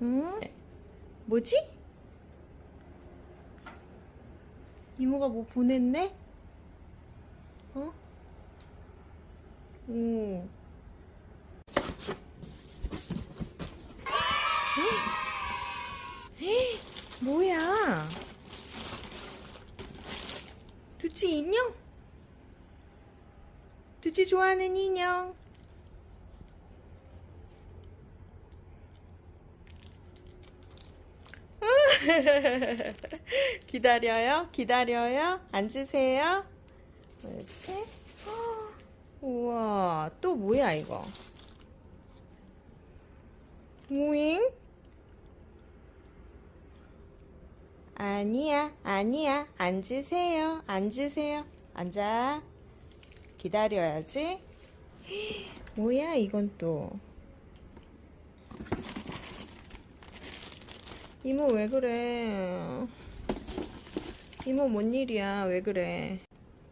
응? 뭐지? 이모가 뭐 보냈네? 어? 오. 헉! 뭐야? 두치 인형? 두치 좋아하는 인형. 기다려요? 기다려요? 앉으세요. 그렇지? 헉, 우와, 또 뭐야, 이거? 모잉? 아니야, 아니야. 앉으세요. 앉으세요. 앉아. 기다려야지. 뭐야, 이건 또. 이모 왜 그래? 이모 뭔 일이야? 왜 그래?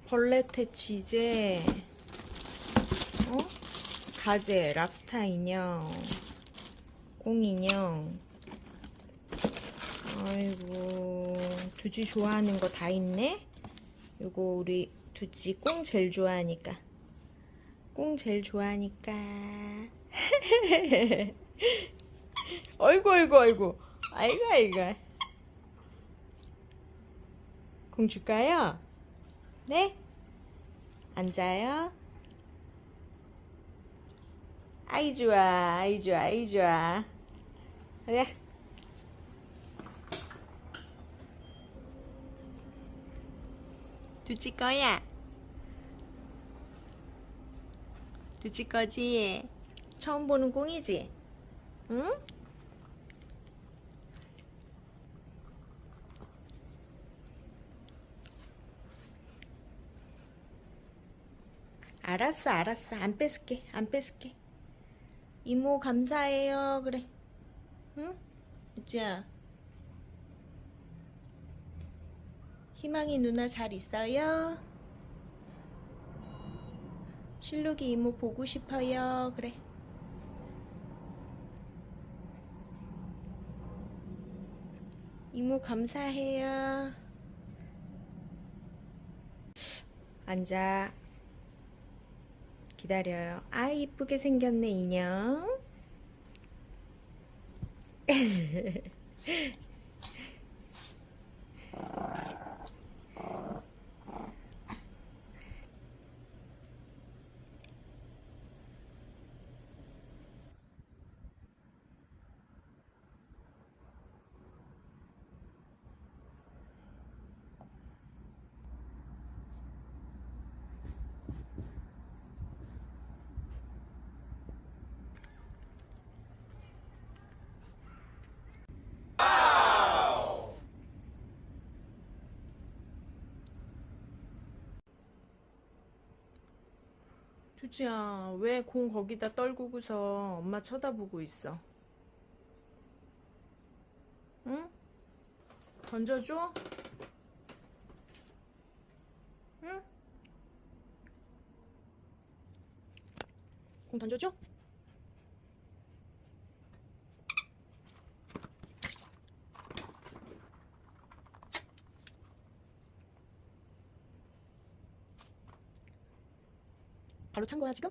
벌레 퇴치제, 어? 가재, 랍스타 인형, 공 인형. 아이고, 두지 좋아하는 거 다 있네? 요거 우리 두지 꽁 제일 좋아하니까. 꽁 제일 좋아하니까. 아이고, 아이고, 아이고. 아이고, 아이고. 공 줄까요? 네? 앉아요. 아이 좋아, 아이 좋아, 아이 좋아. 그래. 두지 거야. 두지 거지? 처음 보는 공이지? 응? 알았어, 알았어. 안 뺏을게, 안 뺏을게. 이모 감사해요. 그래. 응? 우지야. 희망이 누나 잘 있어요? 실록이 이모 보고 싶어요. 그래. 이모 감사해요. 앉아. 기다려요. 아, 이쁘게 생겼네, 인형. 두지야, 왜 공 거기다 떨구고서 엄마 쳐다보고 있어? 응? 던져줘? 응? 공 던져줘? 발로 찬 거야 지금?